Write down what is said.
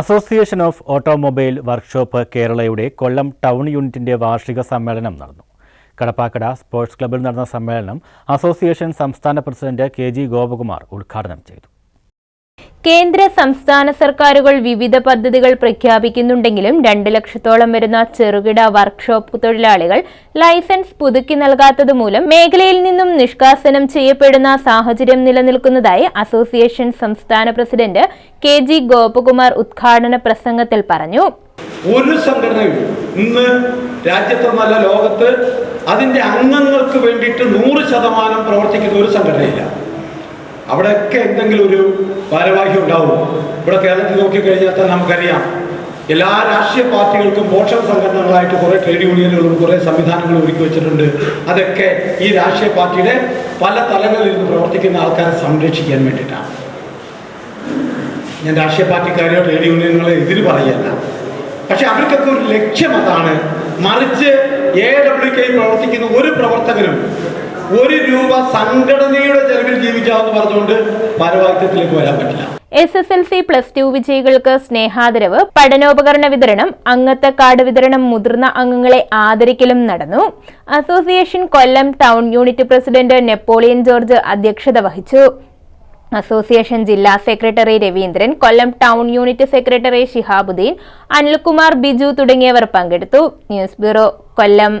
Association of automobile workshop കേരളയുടെ കൊല്ലം town യൂണിറ്റിന്റെ വാർഷിക സമ്മേളനം നടന്നു. കടപ്പാക്കട സ്പോർട്സ് ക്ലബ്ബിൽ നടന്ന സമ്മേളനം അസോസിയേഷൻ സംസ്ഥാന പ്രസിഡന്റ് കെ ജി ഗോപകുമാർ ഉദ്ഘാടനം ചെയ്തു. കേന്ദ്ര സംസ്ഥാന സർക്കാരുകൾ വിവിധ പദ്ധതികൾ പ്രഖ്യാപിക്കുന്നുണ്ടെങ്കിലും രണ്ട് ലക്ഷത്തോളം വരുന്ന ചെറുകിട വർക്ക്ഷോപ്പ് തൊഴിലാളികൾ ലൈസൻസ് പുതുക്കി നൽകാത്തത് മൂലം മേഖലയിൽ നിന്നും നിഷ്കാസനം ചെയ്യപ്പെടുന്ന സാഹചര്യം നിലനിൽക്കുന്നതായി അസോസിയേഷൻ സംസ്ഥാന പ്രസിഡന്റ് കെ ജി ഗോപകുമാർ ഉദ്ഘാടന പ്രസംഗത്തിൽ പറഞ്ഞു. ഒരു സംഘടനയും ഇന്ന് ലോകത്ത് അതിന്റെ അംഗങ്ങൾക്ക് വേണ്ടിയിട്ട് നൂറ് ശതമാനം പ്രവർത്തിക്കുന്ന ഒരു സംഘടനയില്ല. അവിടെയൊക്കെ എന്തെങ്കിലും ഒരു ഭാരവാഹി ഉണ്ടാവും. ഇവിടെ കേരളത്തിൽ നോക്കിക്കഴിഞ്ഞാൽ തന്നെ നമുക്കറിയാം. എല്ലാ രാഷ്ട്രീയ പാർട്ടികൾക്കും പോഷക സംഘടനകളായിട്ട് കുറേ ട്രേഡ് യൂണിയനുകളും കുറേ സംവിധാനങ്ങളും ഒരുക്കി വെച്ചിട്ടുണ്ട്. അതൊക്കെ ഈ രാഷ്ട്രീയ പാർട്ടിയുടെ പല തലങ്ങളിൽ നിന്ന് പ്രവർത്തിക്കുന്ന ആൾക്കാരെ സംരക്ഷിക്കാൻ വേണ്ടിയിട്ടാണ്. ഞാൻ രാഷ്ട്രീയ പാർട്ടിക്കാരെയോ ട്രേഡ് യൂണിയനുകളെ എതിര് പറയല്ല. പക്ഷെ അവർക്കൊക്കെ ഒരു ലക്ഷ്യം അതാണ്. മറിച്ച് എ ഡബ്ല്യു കെ പ്രവർത്തിക്കുന്ന ഒരു പ്രവർത്തകനും ഒരു രൂപ സംഘടനയുടെ ജീവിക്കാമെന്ന് പറഞ്ഞുകൊണ്ട് ഭാരവാഹിത്വത്തിലേക്ക് വരാൻ പറ്റില്ല. S S L C plus two വിജയികൾക്ക് സ്നേഹാദരവ് പഠനോപകരണ വിതരണം അംഗത്വ കാർഡ് വിതരണം മുതിർന്ന അംഗങ്ങളെ ആദരിക്കലും നടന്നു. Association Kollam town unit president Napoleon George അധ്യക്ഷത വഹിച്ചു. അസോസിയേഷൻ ജില്ലാ secretary Raveendran Kollam town unit secretary Shihabuddin Anilkumar Biju തുടങ്ങിയവർ പങ്കെടുത്തു. News bureau Kollam.